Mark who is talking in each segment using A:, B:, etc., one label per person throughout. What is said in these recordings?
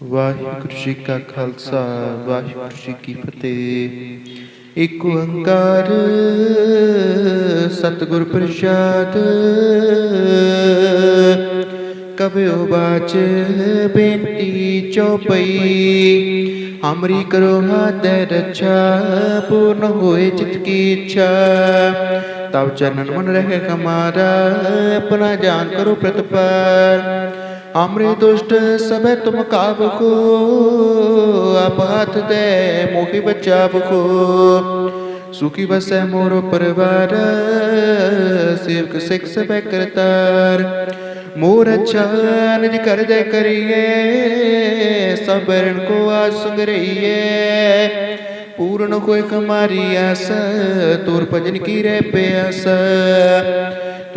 A: ਵਾਹਿਗੁਰੂ ਜੀ ਕਾ ਖਾਲਸਾ, ਵਾਹਿਗੁਰੂ ਜੀ ਕੀ ਫਤਿਹ। ਇੱਕ ਓੰਕਾਰ ਸਤਿਗੁਰ ਪ੍ਰਸਾਦ ਕਬਿਓ ਬਾਚ ਬੇਨਤੀ ਚੋਪਈ। ਹਮਰੀ ਕਰੋ ਹਾਥ ਰੱਛਾ, ਪੂਰਨ ਹੋਏ ਚਿਤ ਕੀ ਇੱਛਾ। ਤਬ ਚਰਨ ਮਨ ਰਹੇ ਹਮਾਰਾ, ਆਪਣਾ ਜਾਨ ਕਰੋ ਪ੍ਰਤਪਾਰ हमरे दुष्ट सब तुम काब को आप हाथ दे मोहि बचाव को सुखी बसै मोरो परिवार, सेवक सिख सब करतार। मोर अच्छा निज कर दे करिए, सब रण को आज संग रहिए। पूर्ण कोई कमारी आस, तोर भजन की रे प्यास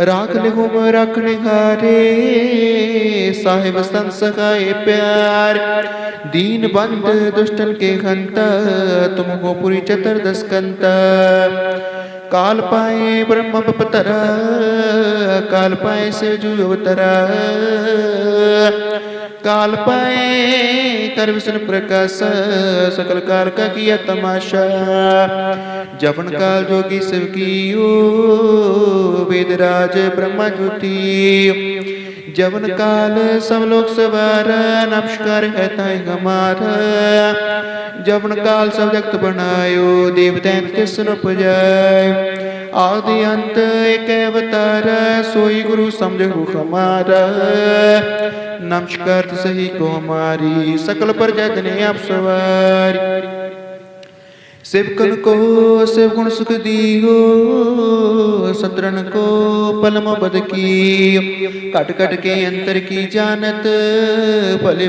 A: राख निगुम रखने हारे। साहिब संत सखाए प्यार। दीन बंद, दुष्टन के हंता तुमको पुरी चतुर्दश कंता। काल पाए ब्रह्म पतरा काल पाए से जो अवतरा काल पाए कर विष्णु प्रकाश, सकल काल का किया तमाशा। जपन काल जोगी शिव की वेदराज ब्रह्मा ज्योति। जवन काल सब लोग सवार, नमस्कार है ताई हमारा। जवन काल सब जगत बनायो देवतैन तिसन उपजाय आदि अंत एक अवतार सोई गुरु समझो हमारा नमस्कार सही को हमारी सकल प्रजा ने आप सवार सेवकन को सेव गुण सुख दियो सत्रन को पलम बद की कट कट के अंतर की जानत भले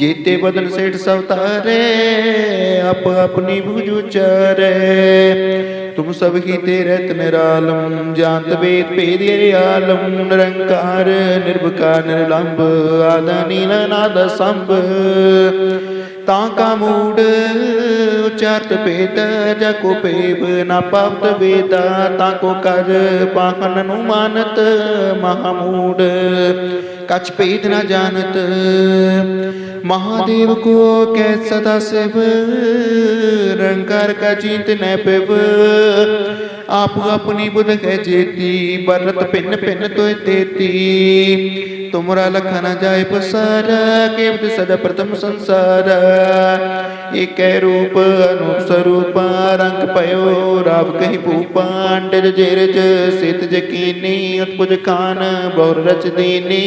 A: दे तर सबको जीते बदन सेठ सब तारे अप अपनी भुज उचारे तुम सब ही तेरे निरालम जानत वेद भेद आलम निरंकार निर्भकार निर्लंब आदा नील नाद संभ ताका मूड उच्चारत भेद जको पेब न पावत वेदा ताको कर पाहन नु मानत महामूड कछ भेद न जानत महादेव को कै सदा शिव रंकार का जीत न पिव। आप अपनी बुध है जेती, बरत पिन पिन तो तेती तुमरा लखन जाय पसारा केवट सदा प्रथम संसार। एक रूप, अनूप स्वरूप, रंग पयो, राव कही भूपांड जेरज, सित जकीनी, उत्पुज खान बहुर रच दीनी।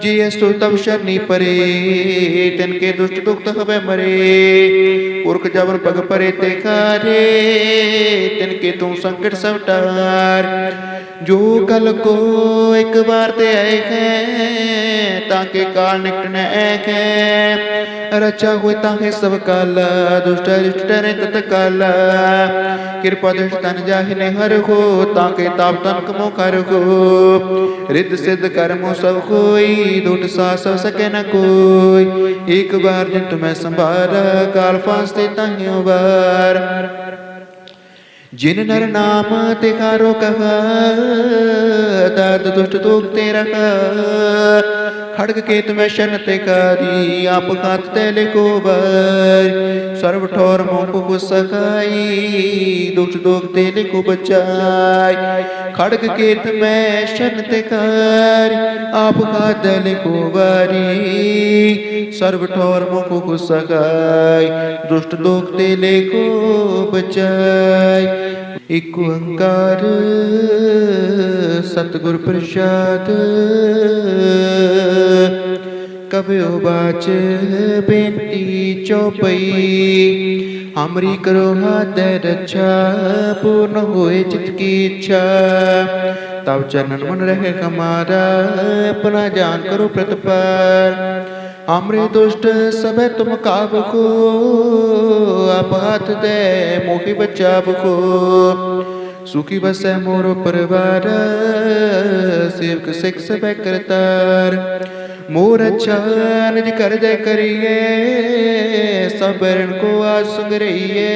A: कात जी शनि परे, तिनके दुष्ट दुख हवे मरे। पुरख जबर पग परे ते कारे तन के तू संकट सब टार जो कल को एक बार ते आए ताके काल निकट न एक रचा हुए ताके सब काल, दुष्ट रिष्ट ने तत काल। कृपा दुष्ट तन जाहि ने हर हो, ताके ताप तन कमो कर हो। रिद्ध सिद्ध कर्मो सब कोई दुट सा सब सके न कोई। एक बार जिन तुम्हें संभारा काल फांस ही बार जिन नर नाम तिखारो कहा दाद दुष्ट दुख ते रखा खड़ग केत में शन तिकारी आप खात तेले को बर सर्व ठोर मोह को सखाई दुष्ट दुख तेले को बचाई खड़ग केत में शन तिकार आप खात तेले को बारी सर्व ठोर मोह को सखाई दुष्ट दुख तेले को बचाई ਇੱਕ ਓੰਕਾਰ, ਸਤਿਗੁਰ ਪ੍ਰਸਾਦ। ਕਬਿਓ ਬਾਚ ਬੇਨਤੀ ਚੋਪਈ ਹਮਰੀ ਕਰੋ ਹਾਥ ਰੱਛਾ, ਪੂਰਨ ਹੋਏ ਚਿਤ ਕੀ ਇੱਛਾ। ਤਬ ਚਰਨ ਮਨ ਰਹੇ ਹਮਾਰਾ, ਆਪਣਾ ਜਾਨ ਕਰੋ ਪ੍ਰਤਪਾਰ हमरे दुष्ट सब तुम काब को आप हाथ दे मोहि बचाव को सुखी बसे मोरो परिवार, सेवक सिख सब करतार। मोर अच्छा निज कर दे करिए, सबको आज सुंग रहिए।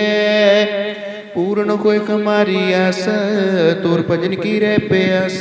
A: पूर्ण कोई कमारी आस, तोर भजन की रे प्यास।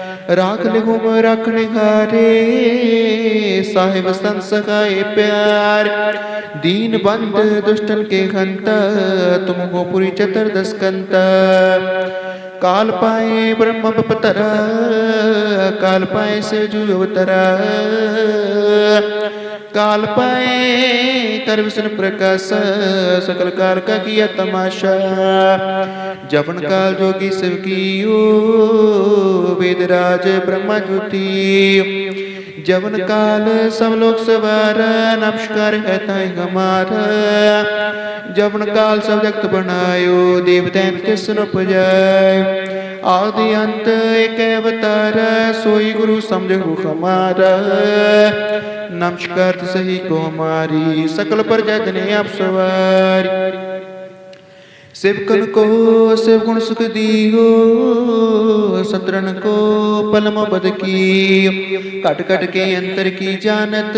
A: राख लिहुम रखने हारे साहिब संत सखाए प्यार। दीन बंद, दुष्टन के हंत तुम हो पुरी चतुर्दश कंत। काल पाए ब्रह्म पतरा काल पाए से जू काल पाए कर विष्णु प्रकाश, सकल कार का किया तमाशा। जपन काल जोगी शिव की वेदराज ब्रह्मा ज्योति। जवन काल सब लोग सवार, नमस्कार है ताई हमारा। जवन काल सब जगत बनायो देवदैत के सुन पुजाय आदि अंत एक अवतार सोई गुरु समझो हमारा नमस्कार सही को हमारी सकल पर जगने आप सवारी सेवकन को सेव गुण सुख दियो सतरन को पलम बद की कट कट के अंतर की जानत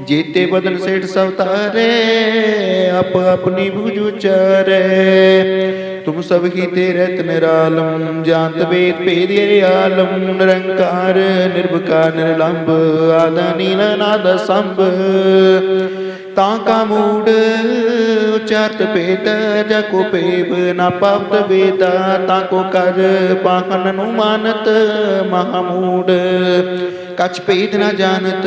A: मिलत दे तर सबको जीते बदन सेठ सब तारे अप अपनी बुझ चारे तुम सब ही तेरे निरालम जानत वेद भेद आलम निरंकार निर्भकार निर्लंब आदा नील नाद संभ ताका मूड उच्चारत भेद जको पेब ना पावत वेदा ताको कर पाहन नु मानत महामूड कछ भेद न जानत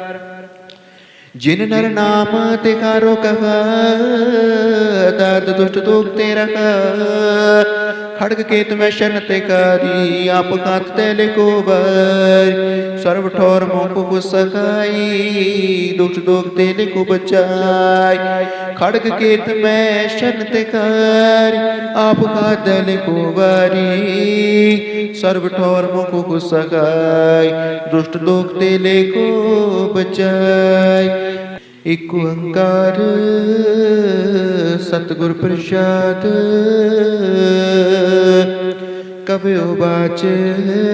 A: जिन नर नाम तिकारो कहा दर्द दुष्ट दुख ते रखा खड़ग के तुम्हें शरण कारी, आप कांत तैले को बर सर्व ठोर मोक को सकाई दुख दुख तेले को बचाई। खड़ग के तुम्हें शरण कारी, आप कांत तैले को बारी सर्व ठोर मोक को सकाई दुष्ट दुख तेले को बचाई। ਇਕ ਓੰਕਾਰ, ਸਤਿਗੁਰ ਪ੍ਰਸਾਦ। ਕਬਿਓ ਬਾਚ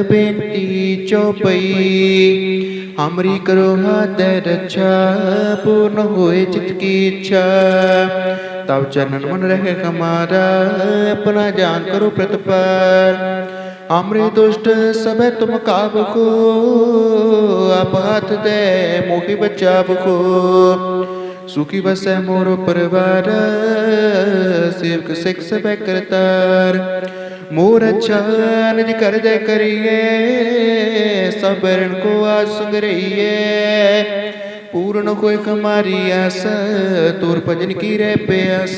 A: ਬੇਨਤੀ ਚਉਪਈ ਹਮਰੀ ਕਰੋ ਹਾਥ ਰੱਛਾ, ਪੂਰਨ ਹੋਏ ਚਿਤ ਕੀ ਇੱਛਾ। ਤਬ ਚਰਨ ਮਨ ਰਹਿ ਹਮਾਰਾ ਆਪਣਾ ਜਾਨ ਕਰੋ ਪ੍ਰਤਪਾਰ हमरे दुष्ट सब तुम काब को आप हाथ दे मोहि बचाव को सुखी बसै मोर परिवार, सेवक सिख सब करतार। मोर अच्छा निज कर दे करिए, सब रण को आज संग्रहिए पूर्ण कोई कमारी आस तोर भजन की रे प्यास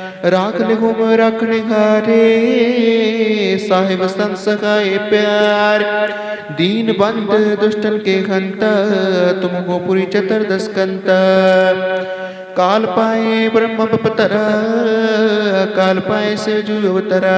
A: राख लिहुम रखने हारे साहिब संत प्यार। दीन बंद, दुष्टन के हंता तुमको पूरी चतुर्दश कंता काल पाए ब्रह्म पतरा काल पाए से जू अवतरा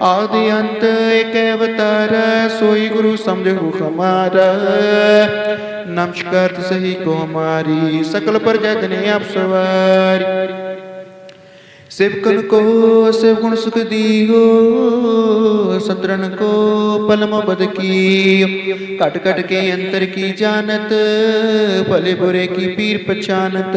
A: आदि अंत एक अवतार सोई गुरु समझो हमारा नमस्कार सही को हमारी सकल प्रजा जने आप सवारी सेवकन को सेव गुण सुख दियो सतरन को पलम बद की कट कट के अंतर की जानत भले बुरे की पीर पहचानत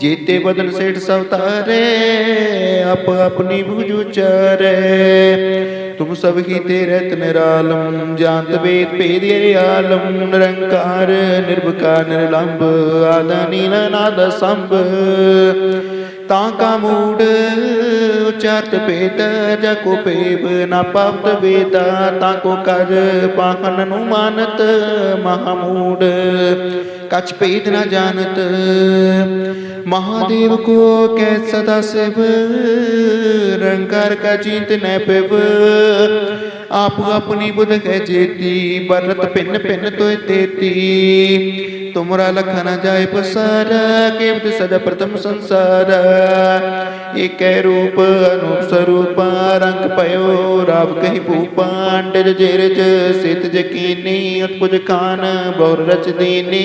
A: ਜੀਤੇ ਬਦਨ ਸੇਠ ਸਭ ਤਾਰੇ ਆਪ ਆਪਣੀ ਭੁਜ ਉਚਾਰੇ। ਤੁਮ ਸਭ ਕੀ ਤੇ ਰਤ ਨਿਰਾਲਮ ਜਾਤ ਵੇਦ ਭੇਦੇ ਆਲਮ, ਨਿਰੰਕਾਰ, ਨਿਰਭਕਾਰ, ਨਿਰਲੰਭ, ਆਦਿ ਨੀਲ ਨਾਦ ਸੰਭ। ਤਾਂ ਕਾ ਮੂੜ ਉਚਤ ਭੇਦ, ਜਾ ਕੋ ਪੇਬ ਨਾ ਪਾਪਤ ਵੇਦਾ। ਤਾਂ ਕੋ ਕਰ ਪਾਹਨ ਨੂੰ ਮਾਨਤ ਮਹਾ कछ भेद न जानत। महादेव को कै सदा शिव रंकार का चिंत न पिव। आप अपनी बुध है जेती बरत पिन पिन तो तेती। तुमरा लखन जाय पसार केवत सदा प्रथम संसार। एक रूप, अनूप स्वरूप, रंग पयो, राव कही भूपांड जेरज, सित जकीनी, उत्पुज खान बहुर रच दीनी।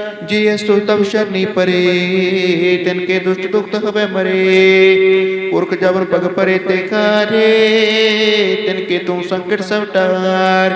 A: जी सो तब शरणी परे, तिनके दुष्ट दुख हवे मरे। पुरख जबन पग परे ते कारे तिनके तू संकट सब टार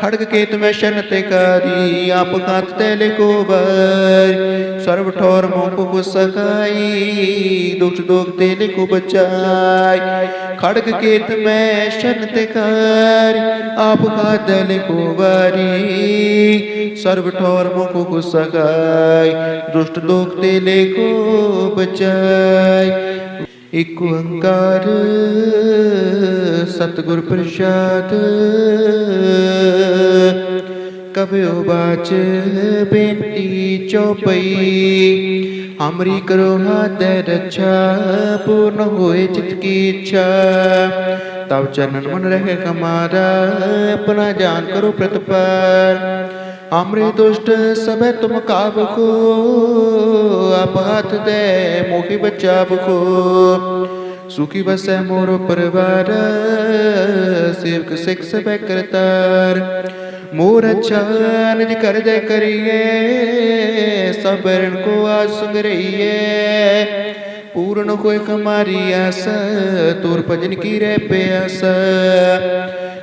A: खड़ग केत में शन ते कारी, आप खात तेले को बर सर्व ठोर मोह को दुष्ट दुख तेले को बचाई खड़ग केत में शन ते कारी, आप खात तेले को बारी सर्व ठोर मोह को सखाई दुष्ट दुख तेले को बचाई ਇੱਕ ਓੰਕਾਰ ਸਤਿਗੁਰ ਪ੍ਰਸਾਦ। ਕਬਿਓ ਬਾਚ ਬੇਨਤੀ ਚਉਪਈ ਹਮਰੀ ਕਰੋ ਹਾਥ ਰੱਛਾ, ਪੂਰਨ ਹੋਏ ਚਿਤ ਕੀ ਇੱਛਾ। ਤਬ ਚਰਨ ਮਨ ਰਹਿ ਕਮਾਰਾ, ਆਪਣਾ ਜਾਨ ਕਰੋ ਪ੍ਰਤਪਾਰ हमरे दुष्ट सब तुम काब को आप हाथ दे मोहि बचाव को सुखी बसै मोर परिवार सेवक सिख सब करतार मोर अच्छा निज कर दे करिए सब रण को आज सुंग रहिए पूर्ण कोई हमारी आस तोर भजन की रे प्यास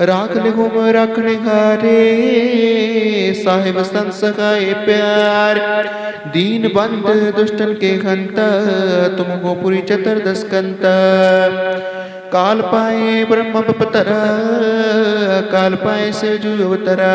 A: राख लिहुम रखने हारे साहिब संस सखाए प्यार। दीन बंद, दुष्टन के खंत तुम पूरी चतर दस कंता काल पाए ब्रह्म पतरा काल पाए से जू अवतरा।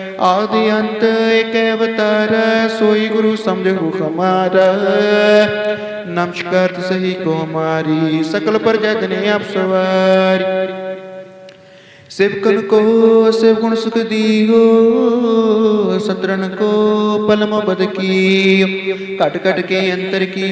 A: जगत बनायो देवदैत के सुन उपजाय आदि अंत एक अवतार सोई गुरु समझो हमारा नमस्कार सही को हमारी सकल प्रजा जने आप सवार सेवकन को सेव गुण सुख दियो सतरन को पलम बद की कट कट के अंतर की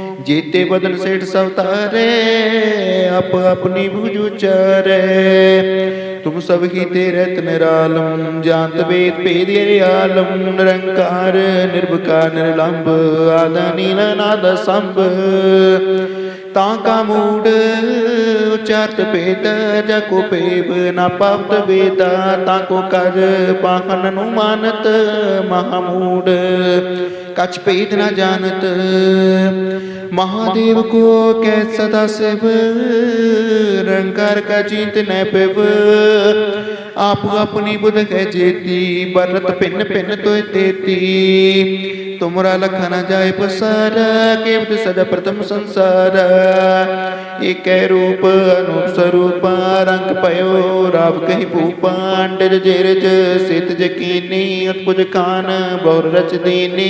A: मैं मिलत दे तर सबको जीते बदन सेठ सवतारे अप अपनी भुज उचारे तुम सब ही तेरे निरालम जानत वेद भेद आलम निरंकार निर्भकार निर्लंब आदा नील नाद संभ ताका मूड उच्चारत भेद जको पेव ना पावत वेदा ताको कर पाहन नु मानत महामूड कछ भेद न जानत महादेव को कै सदा शिव रंगार का जीत न पेव। आप अपनी बुध है जेती, बरत पिन पिन तो देती। तुमरा लखा न जाए पसारा के सदा प्रथम संसार। एक रूप, अनूप स्वरूप, रंग पयो, राव कही भूपांड जेरज, सित जकीनी, उत्पुज कान बहुर रच दीनी।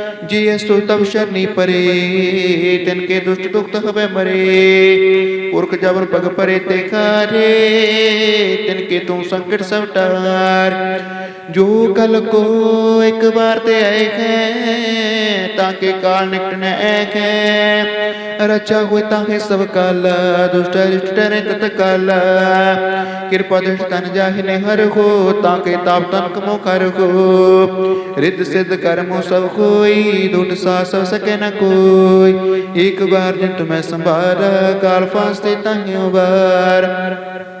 A: जी सो तब शनि परे तिनके दुष्ट दुख हवे मरे पुरख जबन पग परे ते खारे तिनके तू संकट सब टार जो कल को एक बार ते आए हैं, ताके काल निकट न ऐक है। रचा हुए ताके सब काल, दुष्ट दुष्ट ने तत काल कृपा दुष्ट तन जाहि हर हो, ताके ताप तन कमो कर हो। रिद सिद्ध कर्मो सब कोई दुट सा सब सके न कोई। एक बार जिन तुम्हें संभारा, काल फांसते ताहियों बार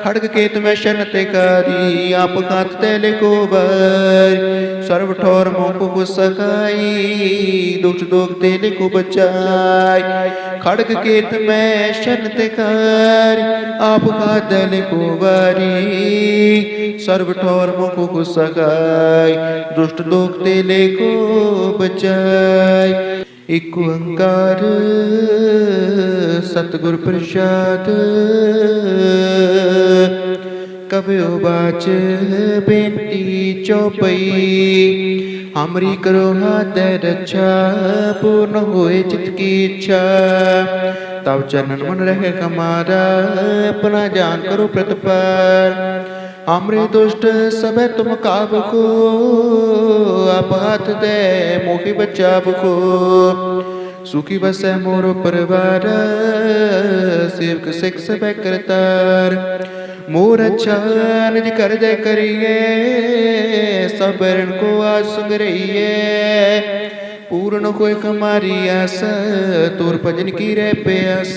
A: ते रखा खड़ग केत में शन तिकारी आप खात तेले को बर सर्व ठोर मोह को सकाई दुष्ट दुख तेले को बचाई खड़ग केत में शन तिकारी आप खात तेले को बारी सर्व ठोर मोह को सकाई दुष्ट दुख तेले को बचाई एक ओंकार, सतगुर प्रसाद। कबो बाच, बेटी चौपई। हमरी करो हाथ रक्षा, पूर्ण होए चित की इच्छा। तब चरण मन रहे हमारा, अपना जान करो प्रतपार। हमरे दुष्ट सब तुम काब को आप हाथ दे मोहि बचाव को सुखी बसे मोरो परिवार, सेवक सिख सब करतार। मोर अच्छा निज कर दे करिए, सब ऋण को आज सुंग रहिए। पूर्ण कोई हमारी आस, तोर भजन की रे प्यास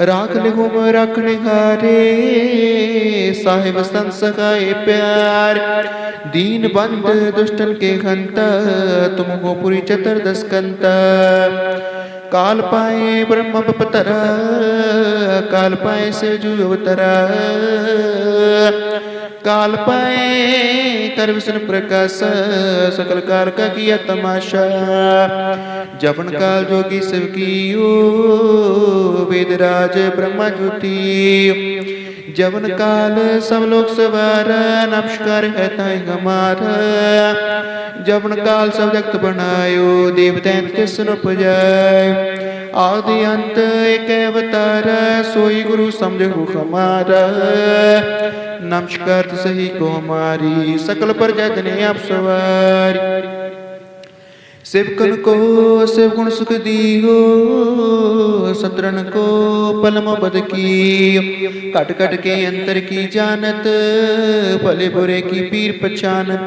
A: राख लिखुम रखने हारे। साहिब संत सगाए प्यार। दीन बंद, दुष्टन के हंता तुम पूरी चतर दस कंता। काल पाए ब्रह्म पतरा काल पाए से जू काल पाए कर विष्णु प्रकाश सकल कार का किया तमाशा। जपन काल जोगी शिव की वेदराज ब्रह्मा ज्योति। जवन काल सब लोग सवार नमस्कार है ताई हमारा। जवन काल सब जगत बनायो देवदैत के सुन पुजाय आदि अंत एक अवतार सोई गुरु समझो हमारा नमस्कार सही को हमारी सकल पर जतने आप सवार सेवकन को सेव गुण सुख दियो सत्रन को पलम बद की कट कट के अंतर की जानत भले बुरे की पीर पहचानत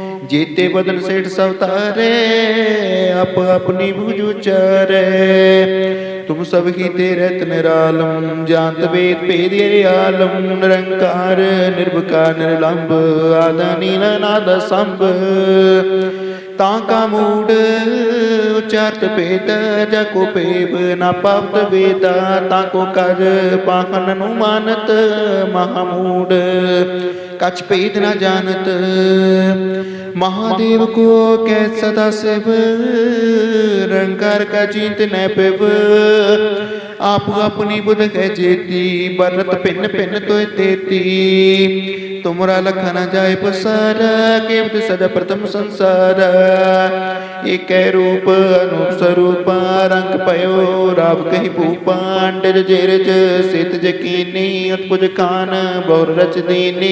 A: ਜੀਤੇ ਬਦਨ ਸੇਠ ਸਭ ਤਾਰੇ ਆਪ ਆਪਣੀ ਬੂਝ ਉਚਾਰੇ ਤੁਮ ਸਭ ਕੀ ਤੇ ਰਤ ਨਿਰਾਲਮ ਜਾਨਤ ਵੇਦ ਭੇਦੇ ਆਲਮ, ਨਿਰੰਕਾਰ ਨਿਰਭਕਾਰ ਨਿਰਲੰਭ, ਆਦਾ ਨੀਲ ਨਾਦ ਸੰਭ। ਤਾਂ ਕਾ ਮੂੜ, ਉਚਾਰਤ ਭੇਦ, ਜਾ ਕੋ ਭੇਬ ਨਾ ਪਾਵਤ ਵੇਦਾ, ਤਾਂ ਕੋ ਕਰ ਪਾਖਨ ਨੂੰ ਮਾਨਤ ਮਹਾਮੂੜ ਕਛ ਭੇਦ ਨਾ ਜਾਣਤ महादेव को कै सदा शिव रंकार का चिंत न पिव आप अपनी बुध है जेती बरत पिन पिन तो तेती तुमरा लख न जाय पसार केवट सदा प्रथम संसार एक रूप अनूप स्वरूप रंग पयो राव कही भूपांड जेरज सित जकीनी उत्पुज कान बहुर रच दीनी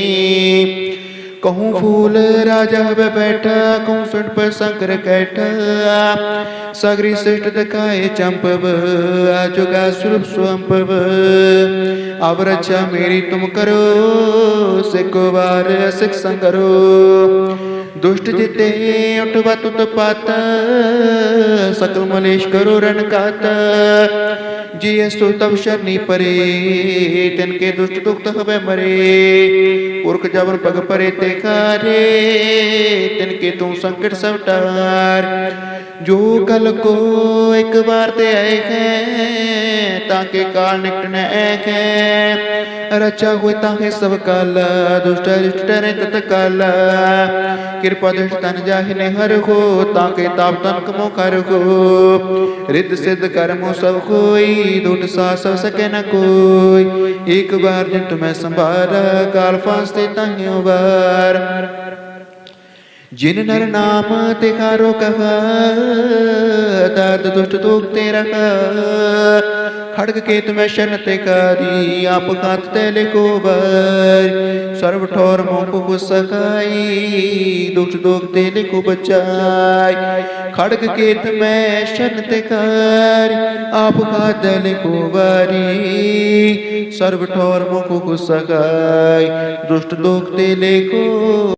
A: कहूँ फूल राजा वे बैठा, कहूँ सुन पर शंकर कैठा। सगरी श्रेष्ठ दिखाए चंपव आजुगा स्वरूप स्वंपव। अब रक्षा मेरी तुम करो सिको वार सिख संगरो दुष्ट जिते उठवा तुत पाता, सकल मलेश करो रण कात। जी स्तु तब शरणी परे, तिनके दुष्ट दुख हवे मरे। पुरख जबर पग परे ते कारे तिनके तू संकट सब टार जो कल को एक बार ते ताके काल निकट न एक है। रचा हुए ताके सब काल, दुष्ट रिष्ट डरे तत काल। कृपा दृष्ट तन जाहिने हर हो, ताके ताप तन कमो कर हो। रिद्ध सिद्ध कर्मो सब कोई दुट सा सब सके न कोई। एक बार जिन तुम्हें संभारा, काल फांसते ताहियों बार। जिन नर नाम तिखारो कहा दाद दुष्ट दुख तेरा खड़ग के तुम्हें शरण ते कारी आप खात तेले को बर सर्व ठोर मोह को सकाई दुष्ट दुख तेले को बचाई खड़ग के तुम्हें शरण ते कारी आप खात तेले को बारी सर्व ठोर मोह को सकाई दुष्ट दुख तेले को